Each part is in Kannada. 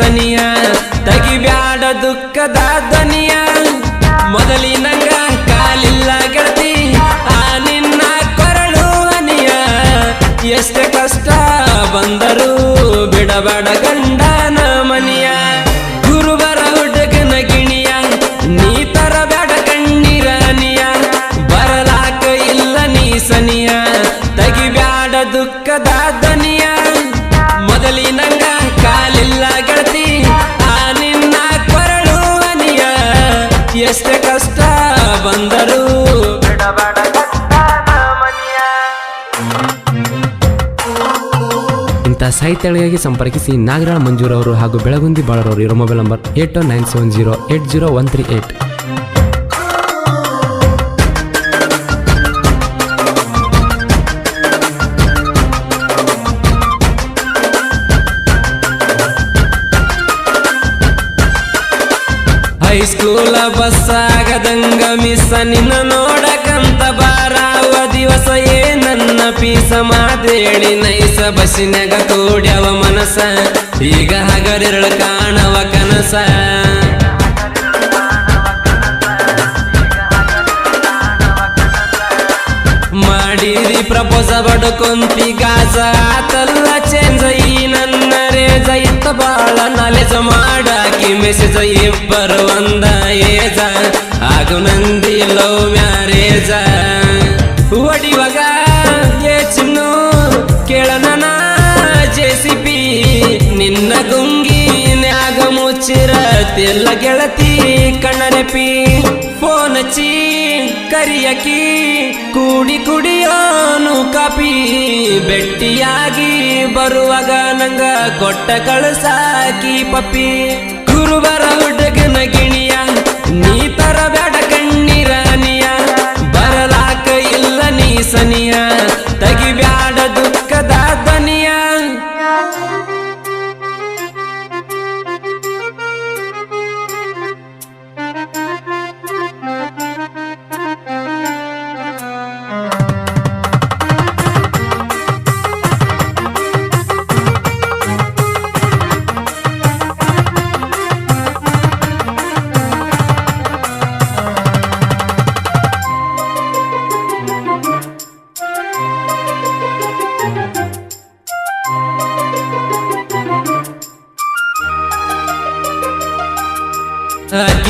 ಸನಿಯ, ತಗಿಬ್ಯಾಡ ದುಃಖದ ದನಿಯ ಮೊದಲಿನಂಗ ಕಾಲಿಲ್ಲ ಗೆಳತಿ, ಆ ನಿನ್ನ ಕೊರಳು ಹನಿಯ. ಎಷ್ಟು ಕಷ್ಟ ಬಂದರೂ ಬಿಡಬೇಡ ಗಂಡನ ಮನಿಯ. ಗುರುಬರ ಹುಡುಗನ ಗಿಣಿಯ, ನೀ ತರಬೇಡ ಕಣ್ಣೀರನಿಯ ಬರಲಾಕ ಇಲ್ಲ ನೀ ಸನಿಯ, ತಗಿಬ್ಯಾಡ ದುಃಖದ ದನಿಯ ಮೊದಲಿನಂಗ ಎಷ್ಟೇ ಕಷ್ಟ ಬಂದರು. ಇಂಥ ಸಾಹಿತ್ಯಗಳಿಗಾಗಿ ಸಂಪರ್ಕಿಸಿ ನಾಗರಾಳ ಮಂಜೂರವರು ಹಾಗೂ ಬೆಳಗುಂದಿ ಬಾಳರವರು ಇರೋ mobile number eight one nine seven zero eight zero one three eight. ಹೈಸ್ಕೂಲ bus ಆಗದಂಗ ಮಿಸ್ಸ ನಿನ್ನ ನೋಡಕಂತ ಬಾರಾವ ದಿವಸ ಏ ನನ್ನ ಪೀಸ ಮಾತೇಳಿ ನೈಸ ಬಸ್ಸಿನಾಗ ತೋಡ್ಯವ ಮನಸ. ಈಗ ಹಗರಿರಳ ಕಾಣವ ಕನಸ. ಮಾಡಿರಿ ಪ್ರಪೋಸ ಬಡ್ಕೊಂತಿ ಗಾಸ ಆತಲ್ಲ ಚೇಂಜ ಬಾಳ ನಾಲೆಜ ಮಾಡಾಕಿ ಮೆಸೇಜ ಇಬ್ಬರು ಒಂದ ಏಜ ಆಗು ನಂದಿ ಲವ್ ಮ್ಯಾರೇಜ ಒಡಿವಾಗ ಗುಂಗಿನ್ಯಾಗ ಗೆಳತಿ ಕಣ್ಣನೆಪಿ ಫೋನ್ ಹಚ್ಚಿ ಕರಿಯಕಿ, ಕೂಡಿ ಕುಡಿಯೋನು ಕಾಪಿ. ಬೆಟ್ಟಿಯಾಗಿ ಬರುವಾಗ ನಂಗ ಕೊಟ್ಟ ಕಳಸಾಕಿ ಪಪ್ಪಿ. ಗುರುಬರ ಹುಡುಗನ ಗಿಣಿಯ, ನೀ ತರಬೇಡ ಕಣ್ಣೀರನಿಯ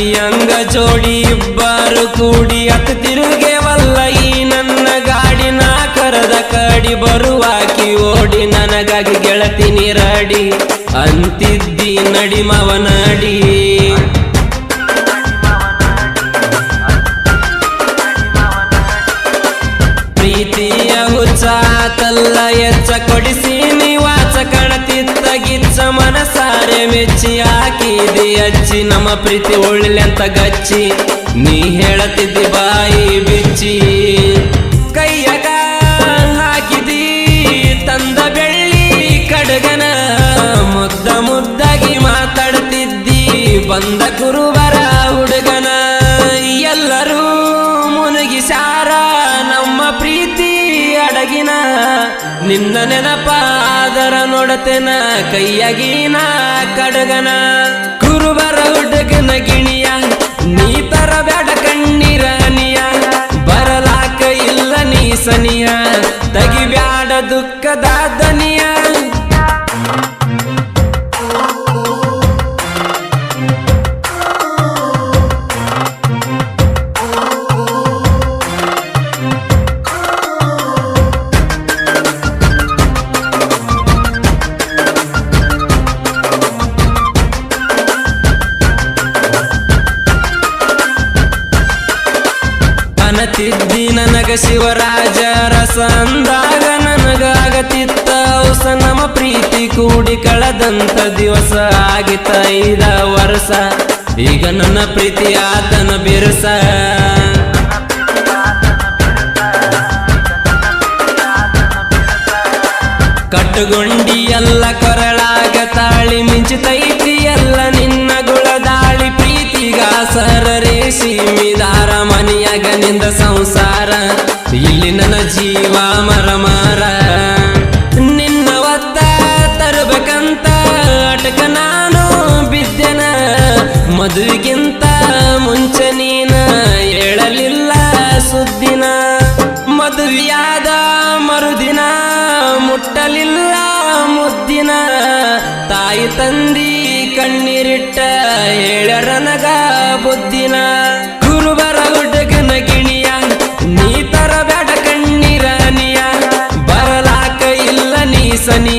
ಅಕಿಯಂಗ ಜೋಡಿ ಇಬ್ಬರು ಕೂಡಿ ಅತ್ ತಿರುಗೇವಲ್ಲ ಈ ನನ್ನ ಗಾಡಿ ನಾ ಕರದ ಕಡಿ ಬರುವಾಕಿ ಓಡಿ ನನಗಾಗಿ ಗೆಳತಿ ನೀರಾಡಿ, ಅಂತಿದ್ದಿ ನಡಿ ಮವನಾಡಿ ಪ್ರೀತಿಯ ಹುಚ್ಚಾತಲ್ಲ ಎಚ್ಚ ಕೊಡಿಸಿ ನೀವಾಚ ಕಣತಿತ್ತ ಗಿಚ್ಚ ಮನಸಾರೆ ಮೆಚ್ಚಿ ಹಾಕಿದಿ ಅಚ್ಚಿ, ನಮ್ಮ ಪ್ರೀತಿ ಒಳ್ಳೆ ಅಂತ ಗಚ್ಚಿ, ನೀ ಹೇಳತಿದ್ದಿ ಬಾಯಿ ಬಿಚ್ಚಿ. ಕೈಯಗ ಹಾಕಿದಿ, ತಂದ ಬೆಳ್ಳಿ ಕಡಗನ, ಮುದ್ದ ಮುದ್ದಾಗಿ ಮಾತಾಡ್ತಿದ್ದಿ, ಬಂದ ಕುರುಬರ ಹುಡುಗನ. ಎಲ್ಲರೂ ಮುನುಗಿಸಾರ ನಮ್ಮ ಪ್ರೀತಿ ಅಡಗಿನ, ನಿನ್ನ ನೆನಪಾದರ ನೋಡತೆನ, ಕೈಯಗಿನ ಕಡಗನ. ಸನಿಯ ತಗಿಬ್ಯಾಡ ದುಃಖದ ಅನತಿದ್ದಿ ನನಗ ಶಿವರಾಜ ರಸ ಅಂದಾಗ ನನಗಾಗತಿತ್ತ ಹೊಸ ನಮ್ಮ ಪ್ರೀತಿ ಕೂಡಿ ಕಳೆದಂತ ದಿವಸ ಆಗಿತ್ತ ಐದ ವರ್ಷ. ಈಗ ನನ್ನ ಪ್ರೀತಿ ಆತನ ಬಿರುಸ. ಕಟ್ಟುಗೊಂಡಿ ನನ್ನ ಜೀವ ಮರ ಮಾರ. ನಿನ್ನ ಒತ್ತ ತರಬೇಕಂತ ಅಟಕ ನಾನು ಬಿದ್ದೆನ. ಮದುವೆಗಿಂತ ಮುಂಚೆ ನೀನ ಹೇಳಲಿಲ್ಲ ಸುದ್ದಿನ. ಮದುವೆಯಾದ ಮರುದಿನ ಮುಟ್ಟಲಿಲ್ಲ ಮುದ್ದಿನ. ತಾಯಿ ತಂದಿ ಕಣ್ಣೀರಿಟ್ಟ ಹೇಳರನಗ ಬುದ್ದಿನ. ನೀ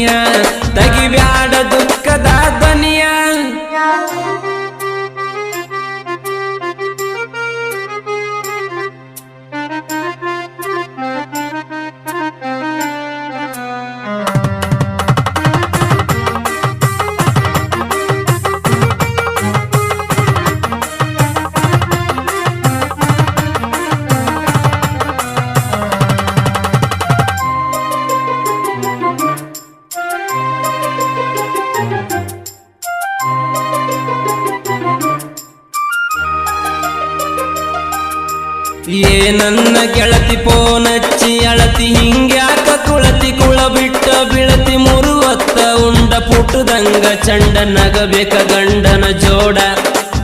ಏ ನನ್ನ ಗೆಳತಿ ಪೋನಚ್ಚಿ, ಅಳತಿ ಹಿಂಗ್ಯಾಕ ಕುಳತಿ ಕುಳ ಬಿಟ್ಟ ಬಿಳತಿ ಮುರುವತ್ತ ಉಂಡ ಪುಟ್ಟದಂಗ ಚಂಡ ನಗಬೇಕ ಗಂಡನ ಜೋಡ.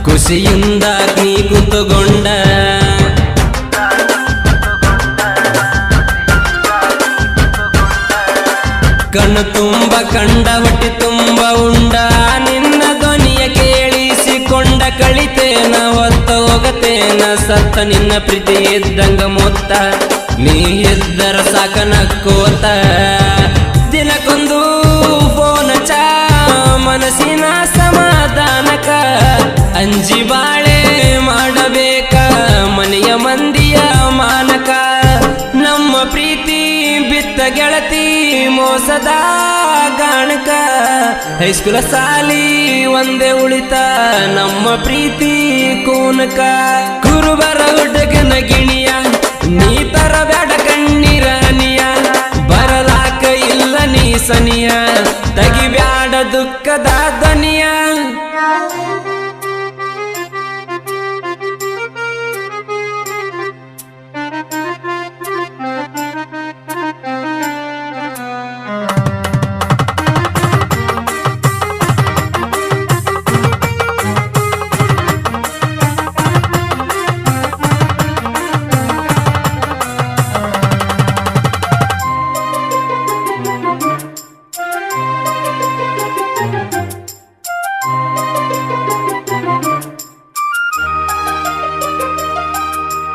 ಖುಷಿಯಿಂದ ನೀ ಕುತುಗೊಂಡ. ಕಣ್ಣು ತುಂಬ ಕಂಡ ಹೋಗತೇನ ಸತ್ತ ನಿನ್ನ ಪ್ರೀತಿ ಇದ್ದಂಗ ಮೊತ್ತ, ನೀ ಇದ್ದರ ಸಾಕ ನಕ್ಕೋತ ದಿನಕ್ಕೊಂದು ಫೋನ ಚಾ ಮನಸ್ಸಿನ ಸಮಾಧಾನಕ ಅಂಜಿ ಪ್ರೀತಿ ಬಿತ್ತ ಗೆಳತಿ ಮೋಸದ ಗಾಣಕ. ಹೈಸ್ಕೂಲ ಸಾಲಿ ಒಂದೇ ಉಳಿತ, ನಮ್ಮ ಪ್ರೀತಿ ಕೂನಕ. ಕುರುಬರ ಹುಡುಗನ ಗಿಣಿಯ, ನೀ ತರಬೇಡ ಕಣ್ಣೀರನಿಯ ಬರಲಾಕ ಇಲ್ಲ ನೀ ಸನಿಯ ತಗಿಬ್ಯಾಡ ದುಃಖದ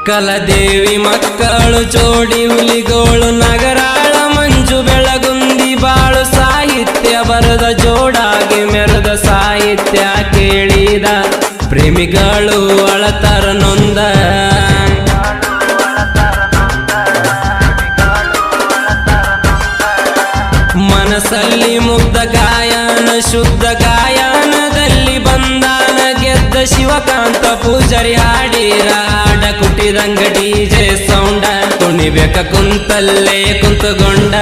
ಕಲದೇವಿ ಮಕ್ಕಳು ಜೋಡಿ ಹುಲಿಗೋಳು ನಗರಾಳ ಮಂಜು ಬೆಳಗುಂದಿ ಬಾಳು ಸಾಹಿತ್ಯ ಬರದ ಜೋಡಾಗಿ ಮೆರೆದ ಸಾಹಿತ್ಯ ಕೇಳಿದ ಪ್ರೇಮಿಗಳು ಅಳತರ ನೊಂದ ಮನಸ್ಸಲ್ಲಿ ಮುಗ್ಧ ಗಾಯನ, ಶುದ್ಧ ಗಾಯನದಲ್ಲಿ ಬಂದಾನ ಗೆದ್ದ ಶಿವಕಾಂತ ಪೂಜಾರಿ ಹಾಡಿರ. ಹಾಡ ಕುಟಿದಂಗ ಡಿಜೆ ಸೌಂಡ ಕುಣಿಬೇಕ ಕುಂತಲ್ಲೇ ಕುಂತುಗೊಂಡ